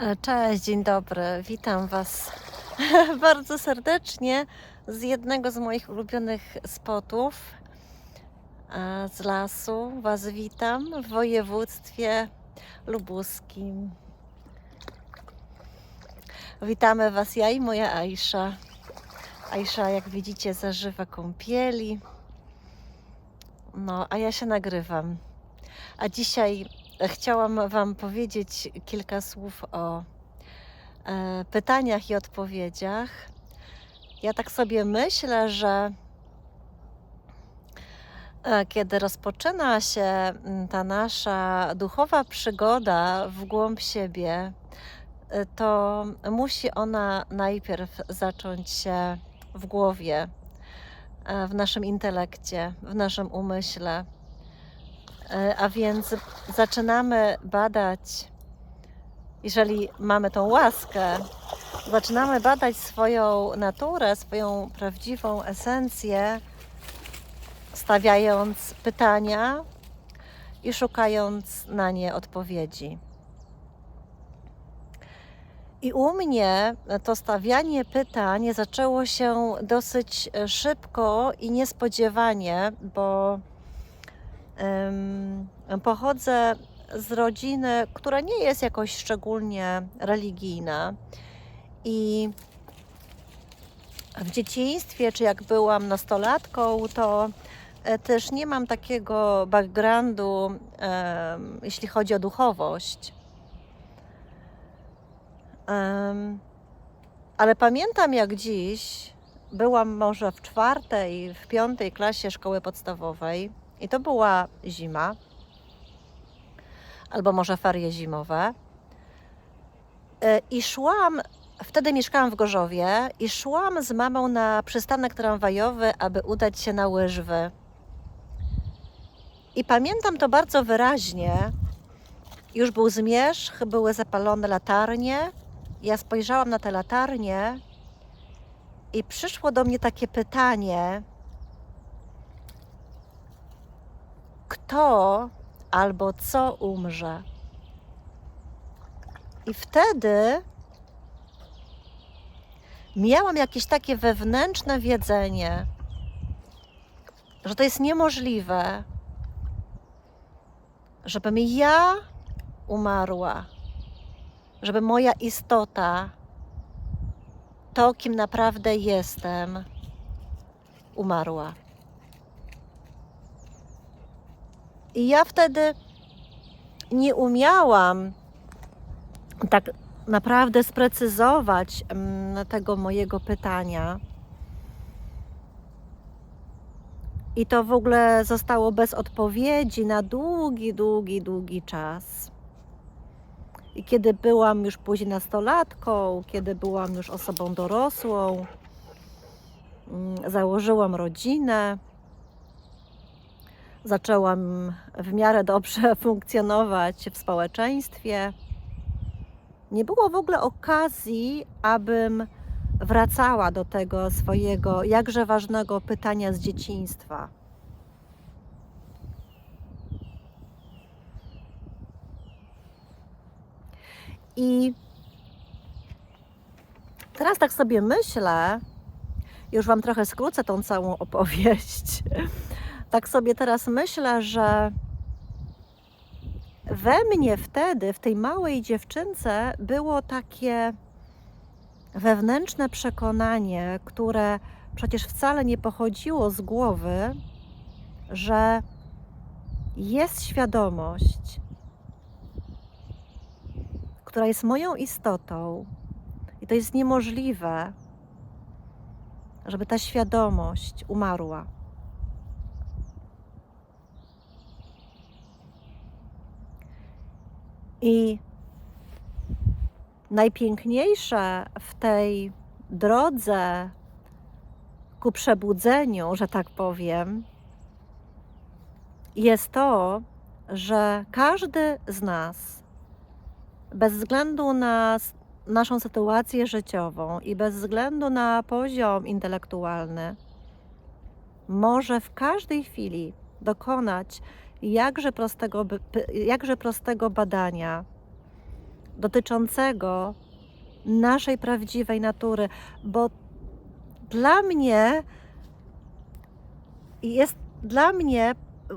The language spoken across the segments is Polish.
E, Cześć, dzień dobry. Witam Was bardzo serdecznie z jednego z moich ulubionych spotów e, z lasu. Was witam w województwie lubuskim. Witamy Was ja i moja Aisza. Aisza, jak widzicie, zażywa kąpieli. No, a ja się nagrywam. A dzisiaj chciałam Wam powiedzieć kilka słów o e, pytaniach i odpowiedziach. Ja tak sobie myślę, że e, kiedy rozpoczyna się ta nasza duchowa przygoda w głąb siebie, e, to musi ona najpierw zacząć się w głowie, w naszym intelekcie, w naszym umyśle. E, A więc zaczynamy badać, jeżeli mamy tą łaskę, zaczynamy badać swoją naturę, swoją prawdziwą esencję, stawiając pytania i szukając na nie odpowiedzi. I u mnie to stawianie pytań zaczęło się dosyć szybko i niespodziewanie, bo Pochodzę z rodziny, która nie jest jakoś szczególnie religijna. I w dzieciństwie, czy jak byłam nastolatką, to e, też nie mam takiego backgroundu, jeśli chodzi o duchowość. Ale pamiętam jak dziś, byłam może w czwartej, w piątej klasie szkoły podstawowej i to była zima, albo może ferie zimowe. E, I szłam, wtedy mieszkałam w Gorzowie, i szłam z mamą na przystanek tramwajowy, aby udać się na łyżwy. I pamiętam to bardzo wyraźnie. Już był zmierzch, były zapalone latarnie. Ja spojrzałam na te latarnie i przyszło do mnie takie pytanie, kto albo co umrze. I wtedy miałam jakieś takie wewnętrzne wiedzenie, że to jest niemożliwe, żebym ja umarła, żeby moja istota, to kim naprawdę jestem, umarła. I ja wtedy nie umiałam tak naprawdę sprecyzować mm, tego mojego pytania. I to w ogóle zostało bez odpowiedzi na długi, długi, długi czas. I kiedy byłam już później nastolatką, kiedy byłam już osobą dorosłą, mm, założyłam rodzinę, zaczęłam w miarę dobrze funkcjonować w społeczeństwie. Nie było w ogóle okazji, abym wracała do tego swojego jakże ważnego pytania z dzieciństwa. I teraz tak sobie myślę, już Wam trochę skrócę tą całą opowieść tak sobie teraz myślę, że we mnie wtedy, w tej małej dziewczynce, było takie wewnętrzne przekonanie, które przecież wcale nie pochodziło z głowy, że jest świadomość, która jest moją istotą, i to jest niemożliwe, żeby ta świadomość umarła. I najpiękniejsze w tej drodze ku przebudzeniu, że tak powiem, jest to, że każdy z nas, bez względu na naszą sytuację życiową i bez względu na poziom intelektualny, może w każdej chwili dokonać jakże prostego, jakże prostego badania, dotyczącego naszej prawdziwej natury, bo dla mnie jest dla mnie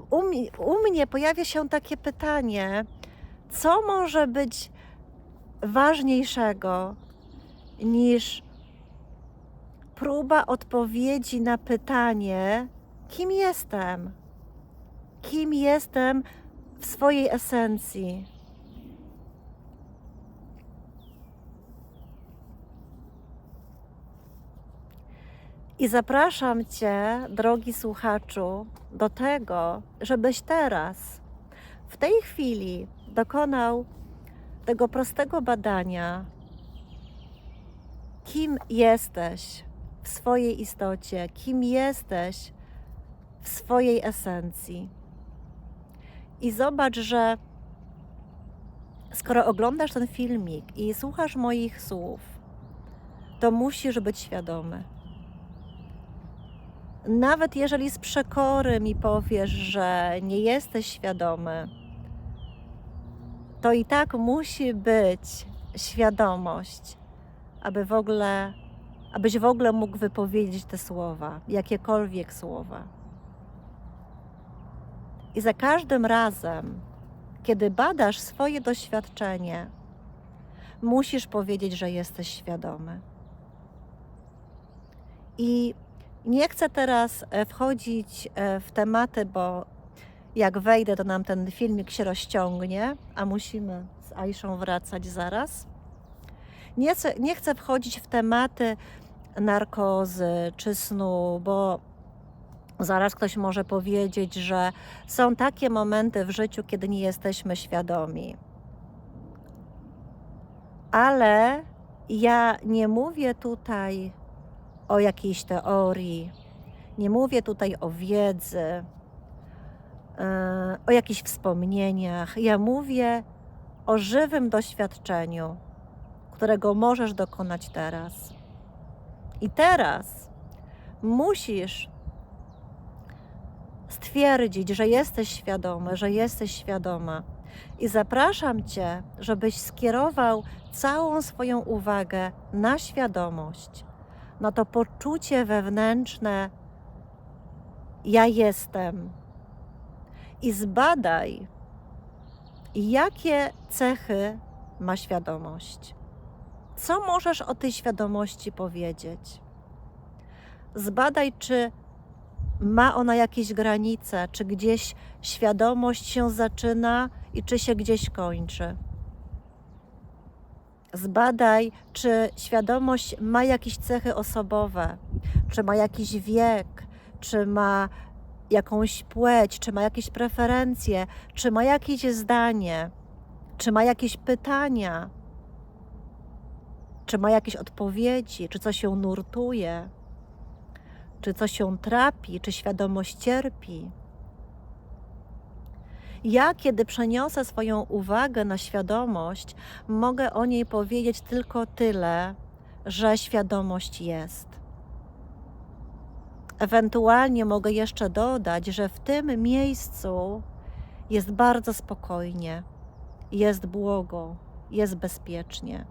u, u mnie pojawia się takie pytanie, co może być ważniejszego niż próba odpowiedzi na pytanie, kim jestem? Kim jestem w swojej esencji? I zapraszam Cię, drogi słuchaczu, do tego, żebyś teraz, w tej chwili, dokonał tego prostego badania, kim jesteś w swojej istocie, kim jesteś w swojej esencji. I zobacz, że skoro oglądasz ten filmik i słuchasz moich słów, to musisz być świadomy. Nawet jeżeli z przekory mi powiesz, że nie jesteś świadomy, to i tak musi być świadomość, aby w ogóle, abyś w ogóle mógł wypowiedzieć te słowa, jakiekolwiek słowa. I za każdym razem, kiedy badasz swoje doświadczenie, musisz powiedzieć, że jesteś świadomy. I nie chcę teraz e, wchodzić e, w tematy, bo jak wejdę, to nam ten filmik się rozciągnie, a musimy z Aiszą wracać zaraz. Nie chcę, nie chcę wchodzić w tematy narkozy czy snu, bo zaraz ktoś może powiedzieć, że są takie momenty w życiu, kiedy nie jesteśmy świadomi. Ale ja nie mówię tutaj o jakiejś teorii, nie mówię tutaj o wiedzy, e, o jakichś wspomnieniach. Ja mówię o żywym doświadczeniu, którego możesz dokonać teraz. I teraz musisz stwierdzić, że jesteś świadomy, że jesteś świadoma. I zapraszam Cię, żebyś skierował całą swoją uwagę na świadomość, na to poczucie wewnętrzne: Ja jestem. I zbadaj, jakie cechy ma świadomość. Co możesz o tej świadomości powiedzieć? Zbadaj, czy ma ona jakieś granice, czy gdzieś świadomość się zaczyna i czy się gdzieś kończy. Zbadaj, czy świadomość ma jakieś cechy osobowe, czy ma jakiś wiek, czy ma jakąś płeć, czy ma jakieś preferencje, czy ma jakieś zdanie, czy ma jakieś pytania, czy ma jakieś odpowiedzi, czy coś ją nurtuje, czy coś ją trapi, czy świadomość cierpi. Ja, kiedy przeniosę swoją uwagę na świadomość, mogę o niej powiedzieć tylko tyle, że świadomość jest. Ewentualnie mogę jeszcze dodać, że w tym miejscu jest bardzo spokojnie, jest błogo, jest bezpiecznie.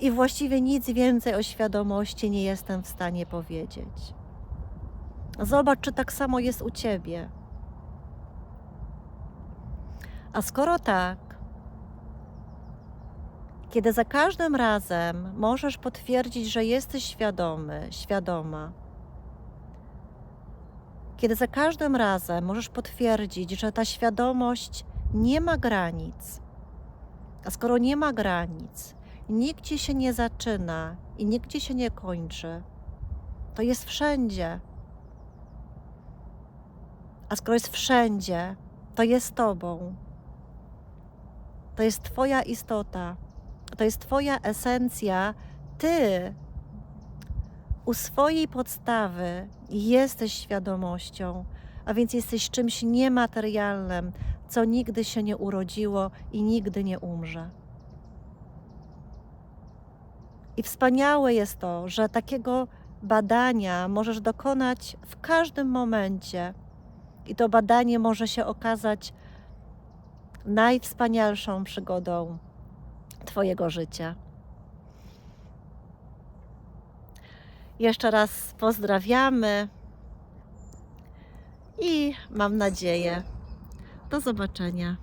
I właściwie nic więcej o świadomości nie jestem w stanie powiedzieć. Zobacz, czy tak samo jest u ciebie. A skoro tak, kiedy za każdym razem możesz potwierdzić, że jesteś świadomy, świadoma, kiedy za każdym razem możesz potwierdzić, że ta świadomość nie ma granic, a skoro nie ma granic, nigdzie się nie zaczyna i nigdzie się nie kończy, to jest wszędzie. A skoro jest wszędzie, to jest Tobą. To jest Twoja istota, to jest Twoja esencja. Ty u swojej podstawy jesteś świadomością, a więc jesteś czymś niematerialnym, co nigdy się nie urodziło i nigdy nie umrze. I wspaniałe jest to, że takiego badania możesz dokonać w każdym momencie. I to badanie może się okazać najwspanialszą przygodą Twojego życia. Jeszcze raz pozdrawiamy i mam nadzieję, do zobaczenia